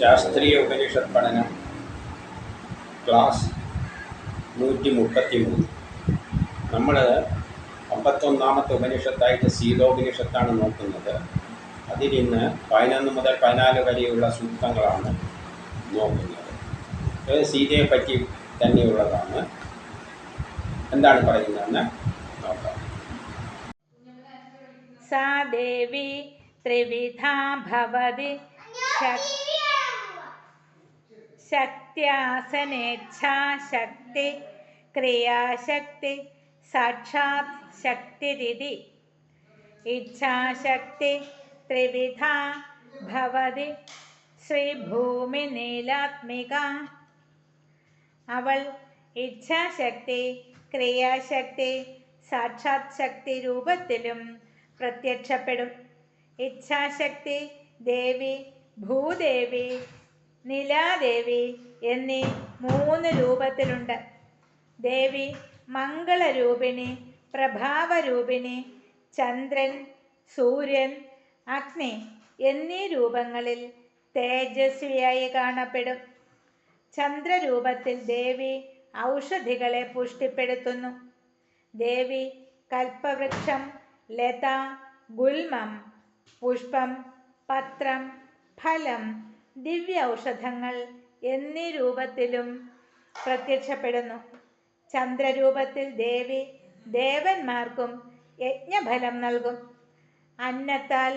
ശാസ്ത്രീയ ഉപനിഷത്ത് പഠനം ക്ലാസ് നൂറ്റി മുപ്പത്തി മൂന്ന് നമ്മൾ അമ്പത്തൊന്നാമത്തെ ഉപനിഷത്തായിട്ട് സീതോപനിഷത്താണ് നോക്കുന്നത് അതിൽ ഇന്ന് പതിനൊന്ന് മുതൽ പതിനാല് വരെയുള്ള സൂക്തങ്ങളാണ് നോക്കുന്നത് ഇത് സീതയെ പറ്റി തന്നെയുള്ളതാണ് എന്താണ് പറയുന്നതെന്ന് നോക്കാം सा देवी त्रिविधा भवति शक्- शक्त्यासनेच्छा शक्ति क्रियाशक्ति साक्षात् शक्तिरिति इच्छाशक्ति त्रिविधा भवति ശ്രീഭൂമിനീലാത്മിക അവൾ ഇച്ഛാശക്തി ക്രിയാശക്തി സാക്ഷാത് ശക്തി രൂപത്തിലും പ്രത്യക്ഷപ്പെടും ഇച്ഛാശക്തി ദേവി ഭൂദേവി നിലാദേവി എന്നീ മൂന്ന് രൂപത്തിലുണ്ട്. ദേവി മംഗളരൂപിണി പ്രഭാവരൂപിണി ചന്ദ്രൻ സൂര്യൻ അഗ്നി എന്നീ രൂപങ്ങളിൽ തേജസ്വിയായി കാണപ്പെടും. ചന്ദ്രരൂപത്തിൽ ദേവി ഔഷധികളെ പുഷ്ടിപ്പെടുത്തുന്നു. ദേവി കൽപ്പവൃക്ഷം ലത ഗുൽമം പുഷ്പം പത്രം ഫലം ദിവ്യ ഔഷധങ്ങൾ എന്നീ രൂപത്തിലും പ്രത്യക്ഷപ്പെടുന്നു. ചന്ദ്രരൂപത്തിൽ ദേവി ദേവന്മാർക്കും യജ്ഞഫലം നൽകും. അന്നത്താൽ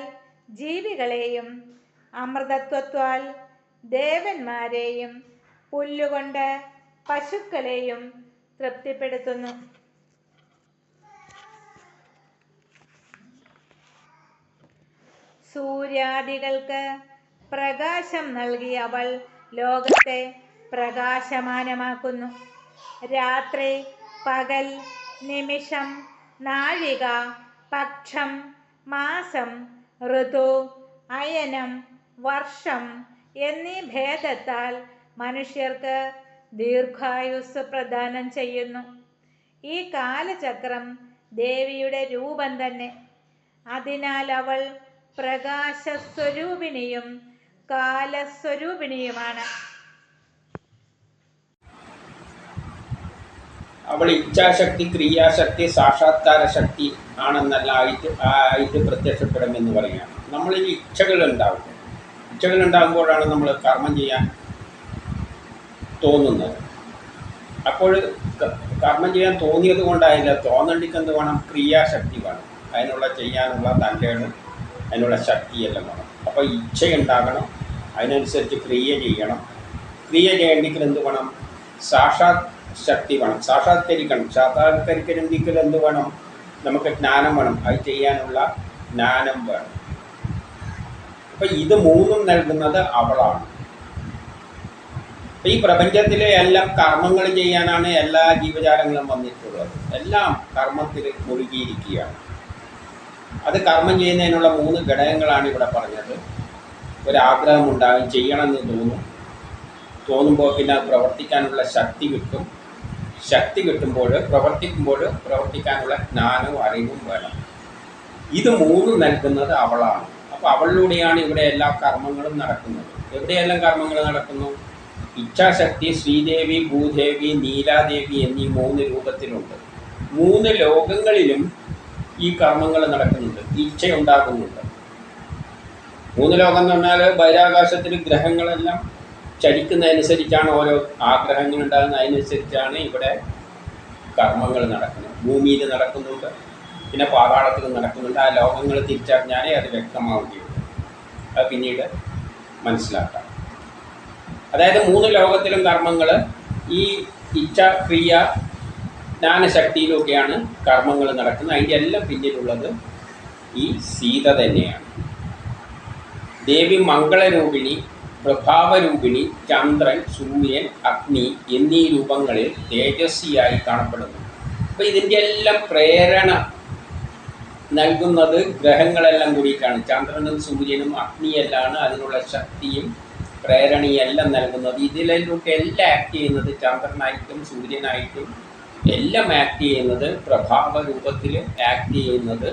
ജീവികളെയും അമൃതത്വത്താൽ ദേവന്മാരെയും പുല്ലുകൊണ്ട് പശുക്കളെയും തൃപ്തിപ്പെടുത്തുന്നു. സൂര്യാദികൾക്ക് പ്രകാശം നൽകി അവൾ ലോകത്തെ പ്രകാശമാനമാക്കുന്നു. രാത്രി പകൽ നിമിഷം നാഴിക പക്ഷം മാസം ഋതു അയനം വർഷം എന്നീ ഭേദത്താൽ മനുഷ്യർക്ക് ദീർഘായുസ് പ്രദാനം ചെയ്യുന്നു. ഈ കാലചക്രം ദേവിയുടെ രൂപം തന്നെ. അതിനാൽ അവൾ പ്രകാശസ്വരൂപിണിയും കാലസ്വരൂപിണിയുമാണ്. അവൾ ഇച്ഛാശക്തി ക്രിയാശക്തി സാക്ഷാത്കാര ശക്തി ആണെന്നല്ല ആയിട്ട് ആയിട്ട് പ്രത്യക്ഷപ്പെടുമെന്ന് പറയുകയാണ്. നമ്മളിൽ ഇച്ഛകൾ ഉണ്ടാവും ഇച്ഛകൾ ഉണ്ടാകുമ്പോഴാണ് നമ്മൾ കർമ്മം ചെയ്യാൻ തോന്നുന്നത്. അപ്പോൾ കർമ്മം ചെയ്യാൻ തോന്നിയത് കൊണ്ടായില്ല തോന്നണ്ടിക്ക് എന്ത് വേണം ക്രിയാശക്തി വേണം. അതിനുള്ള ചെയ്യാനുള്ള തന്റെയാണ് അതിനുള്ള ശക്തിയെല്ലാം വേണം. അപ്പോൾ ഇച്ഛയുണ്ടാകണം അതിനനുസരിച്ച് ക്രിയ ചെയ്യണം. ക്രിയ ചെയ്യണമെങ്കിൽ എന്ത് വേണം? സാക്ഷാത് ശക്തി വേണം. സാക്ഷാത്കരിക്കണം. സാക്ഷാത്കരിക്കണമെങ്കിൽ എന്ത് വേണം? നമുക്ക് ജ്ഞാനം വേണം. അത് ചെയ്യാനുള്ള ജ്ഞാനം വേണം. അപ്പം ഇത് മൂന്നും നൽകുന്നത് അവളാണ്. ഈ പ്രപഞ്ചത്തിലെ എല്ലാം കർമ്മങ്ങൾ ചെയ്യാനാണ് എല്ലാ ജീവജാലങ്ങളും വന്നിട്ടുള്ളത്. എല്ലാം കർമ്മത്തിൽ മുഴുകിയിരിക്കുകയാണ്. അത് കർമ്മം ചെയ്യുന്നതിനുള്ള മൂന്ന് ഘടകങ്ങളാണ് ഇവിടെ പറഞ്ഞത്. ഒരാഗ്രഹം ഉണ്ടാകും ചെയ്യണമെന്ന് തോന്നും. തോന്നുമ്പോൾ പിന്നെ പ്രവർത്തിക്കാനുള്ള ശക്തി കിട്ടും. ശക്തി കിട്ടുമ്പോൾ പ്രവർത്തിക്കുമ്പോൾ പ്രവർത്തിക്കാനുള്ള ജ്ഞാനവും അറിവും വേണം. ഇത് മൂന്നും നൽകുന്നത് അവളാണ്. അപ്പോൾ അവളിലൂടെയാണ് ഇവിടെ എല്ലാ കർമ്മങ്ങളും നടക്കുന്നത്. എവിടെയെല്ലാം കർമ്മങ്ങൾ നടക്കുന്നു? ഇച്ഛാശക്തി ശ്രീദേവി ഭൂദേവി നീലാദേവി എന്നീ മൂന്ന് രൂപത്തിലുണ്ട്. മൂന്ന് ലോകങ്ങളിലും ഈ കർമ്മങ്ങൾ നടക്കുന്നുണ്ട്. ഇച്ഛയുണ്ടാകുന്നുണ്ട് മൂന്ന് ലോകം എന്ന് പറഞ്ഞാൽ ബഹിരാകാശത്തിൽ ഗ്രഹങ്ങളെല്ലാം ചലിക്കുന്നതനുസരിച്ചാണ് ഓരോ ആഗ്രഹങ്ങൾ ഉണ്ടാകുന്നത്. അതിനനുസരിച്ചാണ് ഇവിടെ കർമ്മങ്ങൾ നടക്കുന്നത്. ഭൂമിയിൽ നടക്കുന്നുണ്ട്. പിന്നെ പാതാളത്തിൽ നടക്കുന്നുണ്ട്. ആ ലോകങ്ങൾ തിരിച്ചറിഞ്ഞാലേ അത് വ്യക്തമാവുകയുള്ളൂ. അത് പിന്നീട് മനസ്സിലാക്കാം. അതായത് മൂന്ന് ലോകത്തിലും കർമ്മങ്ങൾ ഈ ഇച്ഛ ക്രിയ ജ്ഞാനശക്തിയിലൊക്കെയാണ് കർമ്മങ്ങൾ നടക്കുന്നത്. അതിന്റെ എല്ലാം പിന്നിലുള്ളത് ഈ സീത തന്നെയാണ്. ദേവി മംഗളരൂപിണി പ്രഭാവരൂപിണി ചന്ദ്രൻ സൂര്യൻ അഗ്നി എന്നീ രൂപങ്ങളിൽ തേജസ്വിയായി കാണപ്പെടുന്നു. അപ്പോൾ ഇതിന്റെ എല്ലാം പ്രേരണ നൽകുന്നത് ഗ്രഹങ്ങളെല്ലാം കൂടിയിട്ടാണ്. ചന്ദ്രനും സൂര്യനും അഗ്നിയെല്ലാണ് അതിനുള്ള ശക്തിയും പ്രേരണയെല്ലാം നൽകുന്നത്. ഇതിലൊക്കെ എല്ലാം ആക്ട് ചെയ്യുന്നത് ചന്ദ്രനായിട്ടും സൂര്യനായിട്ടും എല്ലാം ആക്ട് ചെയ്യുന്നത് പ്രഭാവ രൂപത്തിൽ ആക്ട് ചെയ്യുന്നത്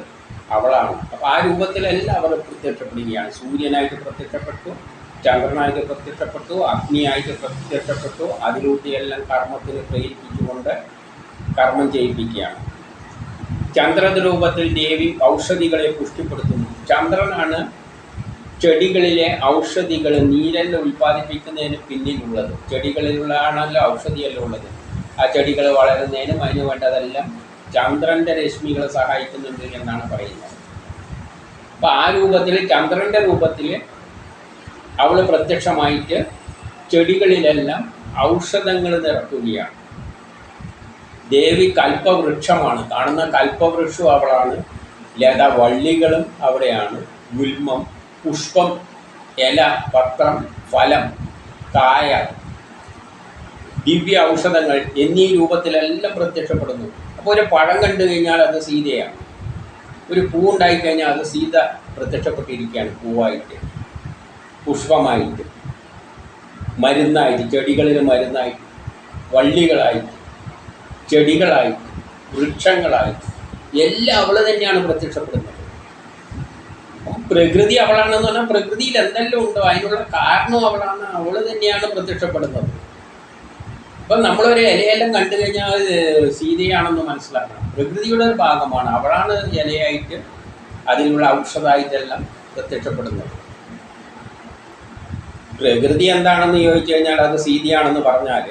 അവളാണ്. അപ്പോൾ ആ രൂപത്തിലല്ല അവൾ പ്രത്യക്ഷപ്പെടുകയാണ് സൂര്യനായിട്ട് പ്രത്യക്ഷപ്പെട്ടു ചന്ദ്രനായിട്ട് പ്രത്യക്ഷപ്പെട്ടു അഗ്നിയായിട്ട് പ്രത്യക്ഷപ്പെട്ടു. അതിലൂടെയെല്ലാം കർമ്മത്തിന് പ്രേരിപ്പിച്ചുകൊണ്ട് കർമ്മം ചെയ്യിപ്പിക്കുകയാണ്. ചന്ദ്ര രൂപത്തിൽ ദേവി ഔഷധികളെ പുഷ്ടിപ്പെടുത്തുന്നു. ചന്ദ്രനാണ് ചെടികളിലെ ഔഷധികൾ നീരെല്ലാം ഉൽപ്പാദിപ്പിക്കുന്നതിന് പിന്നിലുള്ളത്. ചെടികളിലുള്ളതാണല്ലോ ഔഷധിയെല്ലാം ഉള്ളത്. ആ ചെടികൾ വളരുന്നതിനും അതിന് വേണ്ടതെല്ലാം ചന്ദ്രന്റെ രശ്മികൾ സഹായിക്കുന്നുണ്ട് എന്നാണ് പറയുന്നത്. അപ്പം ആ രൂപത്തിൽ ചന്ദ്രന്റെ രൂപത്തിൽ അവൾ പ്രത്യക്ഷമായിട്ട് ചെടികളിലെല്ലാം ഔഷധങ്ങൾ നിറക്കുകയാണ്. ദേവി കൽപ്പവൃക്ഷമാണ്. കാണുന്ന കൽപ്പവൃക്ഷം അവളാണ്. ലത വള്ളികളും അവിടെയാണ്. ഗുൽമം പുഷ്പം ഇല പത്രം ഫലം കായ ദിവ്യ ഔഷധങ്ങൾ എന്നീ രൂപത്തിലെല്ലാം പ്രത്യക്ഷപ്പെടുന്നു. അപ്പോൾ ഒരു പഴം കണ്ടു കഴിഞ്ഞാൽ അത് സീതയാണ്. ഒരു പൂ ഉണ്ടായി കഴിഞ്ഞാൽ അത് സീത പ്രത്യക്ഷപ്പെട്ടിരിക്കുകയാണ് പൂവായിട്ട് പുഷ്പമായിട്ട് മരുന്നായിട്ട് ചെടികളിൽ മരുന്നായിട്ട് വള്ളികളായിട്ട് ചെടികളായിട്ട് വൃക്ഷങ്ങളായിട്ട് എല്ലാം അവൾ തന്നെയാണ് പ്രത്യക്ഷപ്പെടുന്നത്. പ്രകൃതി അവളാണെന്ന് പറഞ്ഞാൽ പ്രകൃതിയിൽ എന്തെല്ലാം ഉണ്ടോ അതിനുള്ള കാരണം അവളാണ് അവൾ തന്നെയാണ് പ്രത്യക്ഷപ്പെടുന്നത്. അപ്പം നമ്മളൊരു ഇലയെല്ലാം കണ്ടു കഴിഞ്ഞാൽ സീതയാണെന്ന് മനസ്സിലാക്കണം. പ്രകൃതിയുടെ ഒരു ഭാഗമാണ്. അവളാണ് ഇലയായിട്ട് അതിനുള്ള ഔഷധമായിട്ടെല്ലാം പ്രത്യക്ഷപ്പെടുന്നത്. പ്രകൃതി എന്താണെന്ന് ചോദിച്ചു കഴിഞ്ഞാൽ അത് സീതയാണെന്ന് പറഞ്ഞാൽ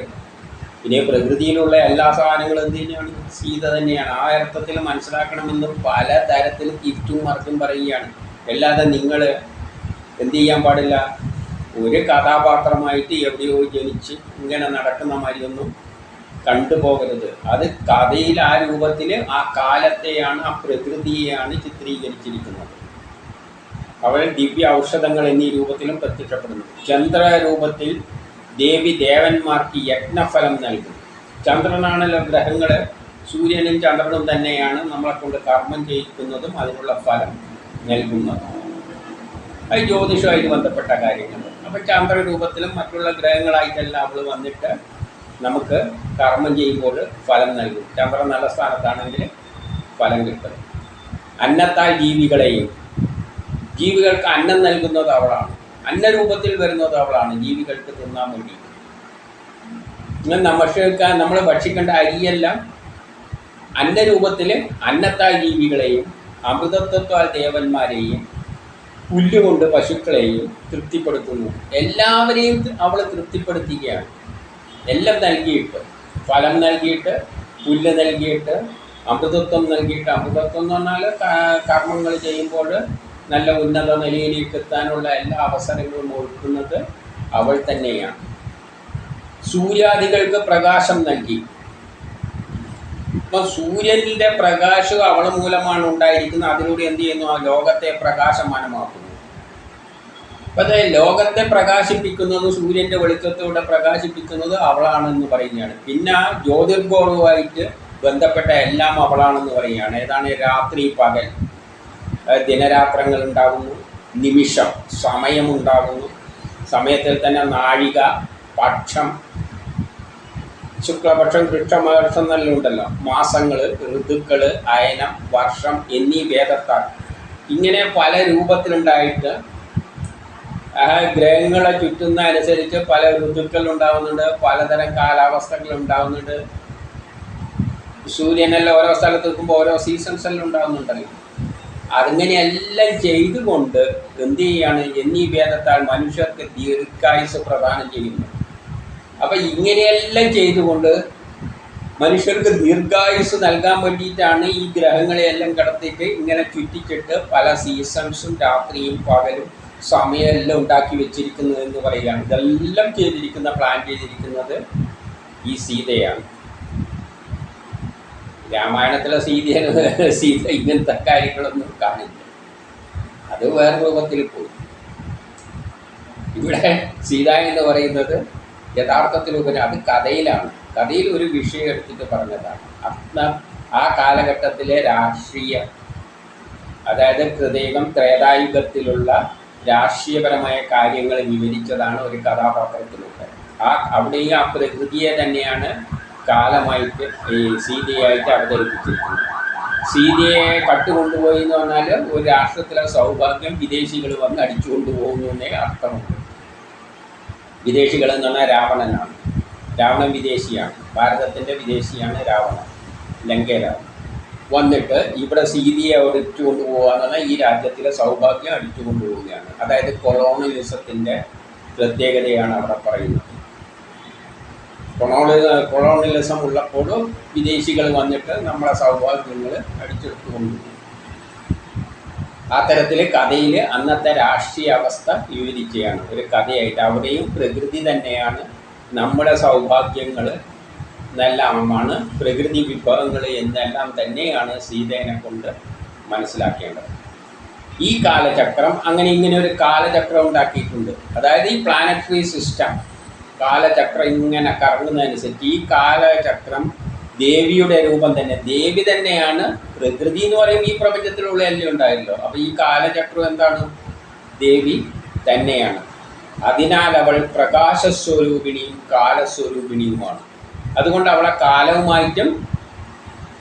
പിന്നെ പ്രകൃതിയിലുള്ള എല്ലാ സാധനങ്ങളും എന്ത് തന്നെയാണ്? സീത തന്നെയാണ്. ആ അർത്ഥത്തിൽ മനസ്സിലാക്കണമെന്ന് പല തരത്തിൽ തിരിച്ചും മറിച്ചും പറയുകയാണ്. അല്ലാതെ നിങ്ങൾ എന്ത് ചെയ്യാൻ പാടില്ല? ഒരു കഥാപാത്രമായിട്ട് എവിടെയോ ജനിച്ച് ഇങ്ങനെ നടക്കുന്ന മാതിരിയൊന്നും കണ്ടുപോകരുത് അത് കഥയിൽ ആ രൂപത്തിൽ ആ കാലത്തെയാണ് ആ പ്രകൃതിയെയാണ് ചിത്രീകരിച്ചിരിക്കുന്നത്. അവൾ ദിവ്യ ഔഷധങ്ങൾ എന്നീ രൂപത്തിലും പ്രത്യക്ഷപ്പെടുന്നു. ചന്ദ്രരൂപത്തിൽ ദേവി ദേവന്മാർക്ക് യജ്ഞഫലം നൽകും ചന്ദ്രനാണല്ലോ ഗ്രഹങ്ങൾ സൂര്യനും ചന്ദ്രനും തന്നെയാണ് നമ്മളെ കൊണ്ട് കർമ്മം ചെയ്യിക്കുന്നതും അതിനുള്ള ഫലം നൽകുന്നതും. അത് ജ്യോതിഷമായിട്ട് ബന്ധപ്പെട്ട കാര്യങ്ങൾ അപ്പം ചന്ദ്രരൂപത്തിലും മറ്റുള്ള ഗ്രഹങ്ങളായിട്ടെല്ലാം അവൾ വന്നിട്ട് നമുക്ക് കർമ്മം ചെയ്യുമ്പോൾ ഫലം നൽകും. ചന്ദ്രൻ നല്ല സ്ഥാനത്താണെങ്കിൽ ഫലം കിട്ടും. അന്നത്താൽ ജീവികളെയും ജീവികൾക്ക് അന്നം നൽകുന്നത് അവളാണ്. അന്നരൂപത്തിൽ വരുന്നത് അവളാണ്. ജീവികൾക്ക് തിന്നാൻ വേണ്ടി. നമ്മൾക്ക് നമ്മൾ ഭക്ഷിക്കേണ്ട അരിയെല്ലാം അന്നരൂപത്തിൽ അന്നത്താൽ ജീവികളെയും അമൃതത്വത്താൽ ദേവന്മാരെയും പുല്ലുകൊണ്ട് പശുക്കളെയും തൃപ്തിപ്പെടുത്തുന്നു. എല്ലാവരെയും അവൾ തൃപ്തിപ്പെടുത്തുകയാണ്. എല്ലാം നൽകിയിട്ട് ഫലം നൽകിയിട്ട് പുല്ല് നൽകിയിട്ട് അമൃതത്വം നൽകിയിട്ട് അമൃതത്വം എന്ന് പറഞ്ഞാൽ കർമ്മങ്ങൾ ചെയ്യുമ്പോൾ നല്ല ഉന്നത നിലയിലേക്ക് എത്താനുള്ള എല്ലാ അവസരങ്ങളും ഒഴുക്കുന്നത് അവൾ തന്നെയാണ്. സൂര്യാദികൾക്ക് പ്രകാശം നൽകി. ഇപ്പം സൂര്യന്റെ പ്രകാശം അവൾ മൂലമാണ് ഉണ്ടായിരിക്കുന്നത്. അതിലൂടെ എന്ത് ചെയ്യുന്നു? ആ ലോകത്തെ പ്രകാശമാനമാക്കുന്നു. അപ്പം ലോകത്തെ പ്രകാശിപ്പിക്കുന്നത് സൂര്യന്റെ വെളിച്ചത്തോടെ പ്രകാശിപ്പിക്കുന്നത് അവളാണെന്ന് പറയുകയാണ്. പിന്നെ ജ്യോതിർഗോളവുമായിട്ട് ബന്ധപ്പെട്ട എല്ലാം അവളാണെന്ന് പറയുകയാണ്. ഏതാണ്? രാത്രി പകൽ. ദിനരാത്രങ്ങൾ ഉണ്ടാകുന്നു നിമിഷം സമയമുണ്ടാകുന്നു. സമയത്തിൽ തന്നെ നാഴിക പക്ഷം ശുക്ലപക്ഷം കൃഷ്ണമഹർഷം ഉണ്ടല്ലോ മാസങ്ങൾ ഋതുക്കൾ അയനം വർഷം എന്നീ ഭേദത്താൽ ഇങ്ങനെ പല രൂപത്തിലുണ്ടായിട്ട് ഗ്രഹങ്ങളെ ചുറ്റുന്ന അനുസരിച്ച് പല ഋതുക്കൾ ഉണ്ടാവുന്നുണ്ട് പലതരം കാലാവസ്ഥകൾ ഉണ്ടാവുന്നുണ്ട്. സൂര്യനെല്ലാം ഓരോ സ്ഥലത്ത് നിൽക്കുമ്പോൾ ഓരോ സീസൺസ് എല്ലാം ഉണ്ടാവുന്നുണ്ടല്ലോ. അതിങ്ങനെയെല്ലാം ചെയ്തുകൊണ്ട് എന്ത് ചെയ്യാണ്? എന്നീ ഭേദത്താൽ മനുഷ്യർക്ക് ദീർഘായുസ് പ്രദാനം ചെയ്യുന്നു. അപ്പം ഇങ്ങനെയെല്ലാം ചെയ്തുകൊണ്ട് മനുഷ്യർക്ക് ദീർഘായുസ് നൽകാൻ വേണ്ടിയിട്ടാണ് ഈ ഗ്രഹങ്ങളെയെല്ലാം കടത്തിയിട്ട് ഇങ്ങനെ ചുറ്റിച്ചിട്ട് പല സീസൺസും രാത്രിയും പകലും സമയമെല്ലാം ഉണ്ടാക്കി വെച്ചിരിക്കുന്നത് എന്ന് പറയുകയാണ്. ഇതെല്ലാം ചെയ്തിരിക്കുന്ന പ്ലാൻ ചെയ്തിരിക്കുന്നത് ഈ സീതയാണ്. രാമായണത്തിലെ സീത സീത ഇങ്ങനത്തെ കാര്യങ്ങളൊന്നും കാണില്ല. അത് വേറെ രൂപത്തിൽ പോയി. ഇവിടെ സീത എന്ന് പറയുന്നത് യഥാർത്ഥത്തിൽ ഉപരി അത് കഥയിലാണ്. കഥയിൽ ഒരു വിഷയം എടുത്തിട്ട് പറഞ്ഞതാണ്. അർത്ഥം ആ കാലഘട്ടത്തിലെ രാഷ്ട്രീയ അതായത് കൃതയുഗം ത്രേതായുഗത്തിലുള്ള രാഷ്ട്രീയപരമായ കാര്യങ്ങൾ വിവരിച്ചതാണ് ഒരു കഥാപാത്രത്തിലൂടെ ആ അവിടെയും ആ പ്രകൃതിയെ തന്നെയാണ് കാലമായിട്ട് ഈ സീതയായിട്ട് അവതരിപ്പിച്ചിരിക്കുന്നത്. സീതയെ കട്ടുകൊണ്ടുപോയി എന്ന് പറഞ്ഞാൽ ഒരു രാഷ്ട്രത്തിലെ സൗഭാഗ്യം വിദേശികൾ വന്ന് അടിച്ചുകൊണ്ട് പോകുന്നു എന്നേ അർത്ഥമുണ്ട് വിദേശികൾ എന്ന് പറഞ്ഞാൽ രാവണനാണ്. രാവണൻ വിദേശിയാണ്. ഭാരതത്തിന്റെ വിദേശിയാണ് രാവണൻ. ലങ്കയിലാണ്. വന്നിട്ട് ഇവിടെ സീതിയെ അടിച്ചു കൊണ്ടുപോകുക എന്ന് ഈ രാജ്യത്തിലെ സൗഭാഗ്യം അടിച്ചു കൊണ്ടുപോവുകയാണ് അതായത് കൊളോണിയലിസത്തിന്റെ പ്രത്യേകതയാണ് അവിടെ പറയുന്നത്. കൊളോണി കൊളോണിയലിസം ഉള്ളപ്പോഴും വിദേശികൾ വന്നിട്ട് നമ്മളെ സൗഭാഗ്യങ്ങൾ അടിച്ചെടുത്തു കൊണ്ടുപോകും ആ തരത്തിൽ കഥയിൽ അന്നത്തെ രാഷ്ട്രീയ അവസ്ഥ വിവരിക്കുകയാണ് ഒരു കഥയായിട്ട് അവിടെയും പ്രകൃതി തന്നെയാണ് നമ്മുടെ സൗഭാഗ്യങ്ങൾ എന്നെല്ലാമാണ് പ്രകൃതി വിഭവങ്ങൾ എന്നെല്ലാം തന്നെയാണ് സീതേനെ കൊണ്ട് മനസ്സിലാക്കേണ്ടത്. ഈ കാലചക്രം അങ്ങനെ ഇങ്ങനെ ഒരു കാലചക്രം ഉണ്ടാക്കിയിട്ടുണ്ട്. അതായത് ഈ പ്ലാനറ്ററി സിസ്റ്റം കാലചക്രം ഇങ്ങനെ കറങ്ങുന്നതനുസരിച്ച് ഈ കാലചക്രം ദേവിയുടെ രൂപം തന്നെ ദേവി തന്നെയാണ് പ്രകൃതി എന്ന് പറയുമ്പോൾ ഈ പ്രപഞ്ചത്തിലുള്ള എല്ലാം ഉണ്ടായല്ലോ. അപ്പോൾ ഈ കാലചക്രം എന്താണ്? ദേവി തന്നെയാണ്. അതിനാൽ അവൾ പ്രകാശസ്വരൂപിണിയും കാലസ്വരൂപിണിയുമാണ്. അതുകൊണ്ട് അവളെ കാലവുമായിട്ടും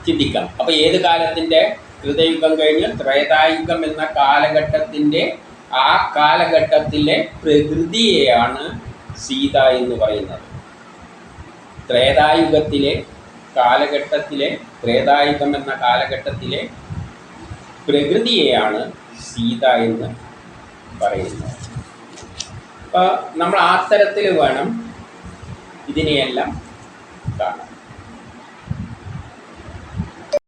ചിന്തിക്കാം. അപ്പോൾ ഏത് കാലത്തിന്റെ കൃതയുഗം കഴിഞ്ഞ് ത്രേതായുഗം എന്ന കാലഘട്ടത്തിന്റെ ആ കാലഘട്ടത്തിലെ പ്രകൃതിയെയാണ് സീത എന്ന് പറയുന്നത്. ത്രേതായുഗത്തിലെ കാലഘട്ടത്തിലെ ത്രേതായുഗം എന്ന കാലഘട്ടത്തിലെ പ്രകൃതിയെയാണ് സീത എന്ന് പറയുന്നത്. അപ്പോൾ നമ്മൾ ആ തരത്തിൽ വേണം ഇതിനെയെല്ലാം